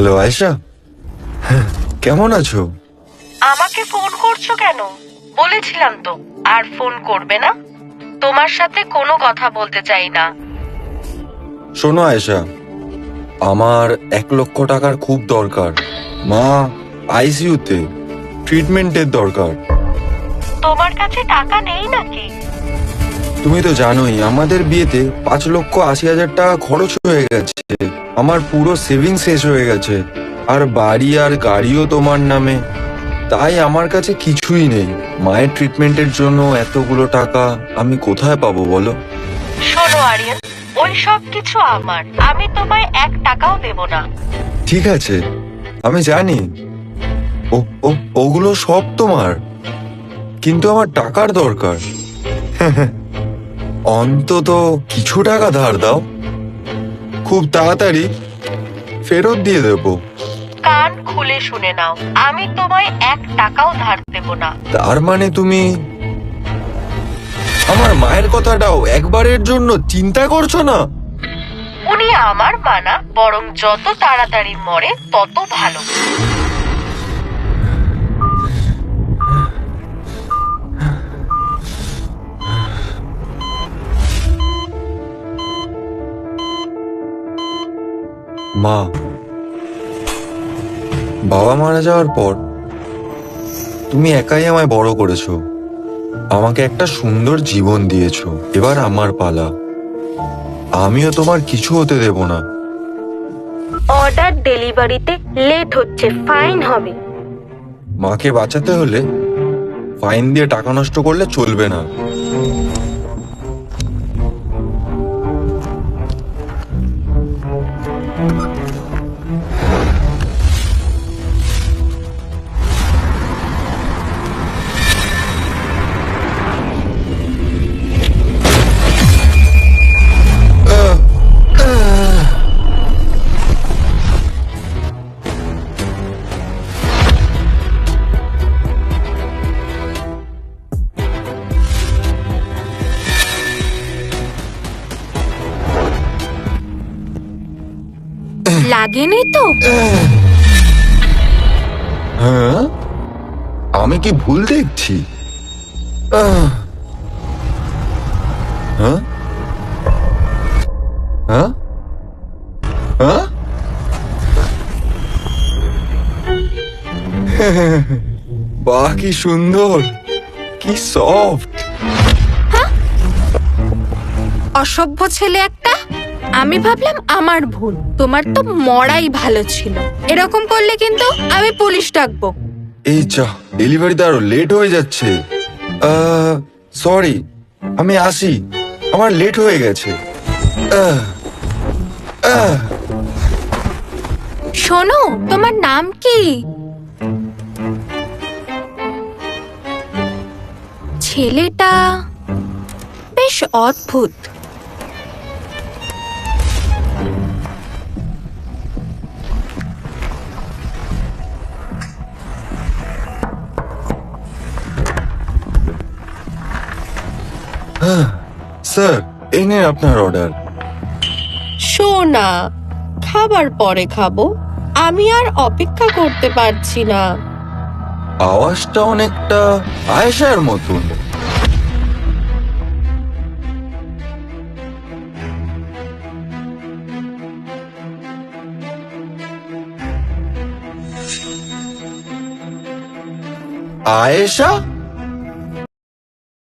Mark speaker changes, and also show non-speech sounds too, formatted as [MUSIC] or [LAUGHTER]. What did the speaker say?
Speaker 1: Hello Ayesha. হ্যাঁ, কেমন আছো?
Speaker 2: আমাকে ফোন করছ কেন? বলেছিলাম তো। আর ফোন করবে না? তোমার সাথে কোনো কথা বলতে চাই না।
Speaker 1: শোনো আয়েশা। আমার এক লক্ষ টাকার খুব দরকার। মা আইসিইউতে ট্রিটমেন্টের দরকার।
Speaker 2: তোমার কাছে টাকা নেই নাকি?
Speaker 1: তুমি তো জানোই আমাদের বিয়েতে পাঁচ লক্ষ আশি হাজার টাকা খরচ হয়ে গেছে। আমার পুরো সেভিং শেষ হয়ে গেছে। আর বাড়ি আর গাড়িও তোমার নামে। তাই আমার কাছে কিছুই নেই। মায়ের ট্রিটমেন্টের জন্য এতগুলো টাকা আমি কোথায় পাবো বলো?
Speaker 2: শোনো আরিয়ান ওই সব কিছু আমার। আমি তোমায় এক টাকাও দেব না।
Speaker 1: ঠিক আছে আমি জানি। ও ও ওগুলো সব তোমার। কিন্তু আমার টাকার দরকার। [LAUGHS] অন্তত কিছু টাকা ধার দাও। খুব তাড়াতাড়ি ফেরত দিয়ে দেবো।
Speaker 2: কান খুলে শুনে নাও আমি তোমায় এক টাকাও ধার দেব না।
Speaker 1: তার মানে তুমি আমার মায়ের কথাটাও একবারের জন্য চিন্তা করছ না?
Speaker 2: উনি আমার মানা বরং যত তাড়াতাড়ি মরে তত ভালো।
Speaker 1: মা। বাবা মারা যাওয়ার পর তুমি একাই আমায় বড় করেছ। আমাকে একটা সুন্দর জীবন দিয়েছ। এবার আমার পালা। আমিও তোমার কিছু হতে দেব না।
Speaker 3: অর্ডার ডেলিভারিতে লেট হচ্ছে ফাইন হবে।
Speaker 1: মাকে বাঁচাতে হলে ফাইন দিয়ে টাকা নষ্ট করলে চলবে না।
Speaker 3: লাগেনি তো?
Speaker 1: হ্যাঁ? আমি কি ভুল দেখছি! হ্যাঁ? হ্যাঁ? হ্যাঁ? [LAUGHS] বাহ কি সুন্দর! কি সফট
Speaker 3: অসভ্য ছেলে একটা আমি ভাবলাম আমার ভুল। তোমার তো মরাই ভালো ছিল। এরকম করলে কিন্তু আমি পুলিশ ডাকবো।
Speaker 1: এই যা ডেলিভারিতে আরও লেট হয়ে যাচ্ছে। সরি আমি আসি। আমার লেট হয়ে গেছে।
Speaker 3: শোনো তোমার নাম কি? ছেলেটা বেশ অদ্ভুত।
Speaker 1: স্যার এই নিন আপনার অর্ডার
Speaker 2: শোনা খাবার পরে খাব। আমি আর অপেক্ষা করতে পারছি না।
Speaker 1: আওয়াজটা অনেকটা আয়েশার মতন। আয়েশা?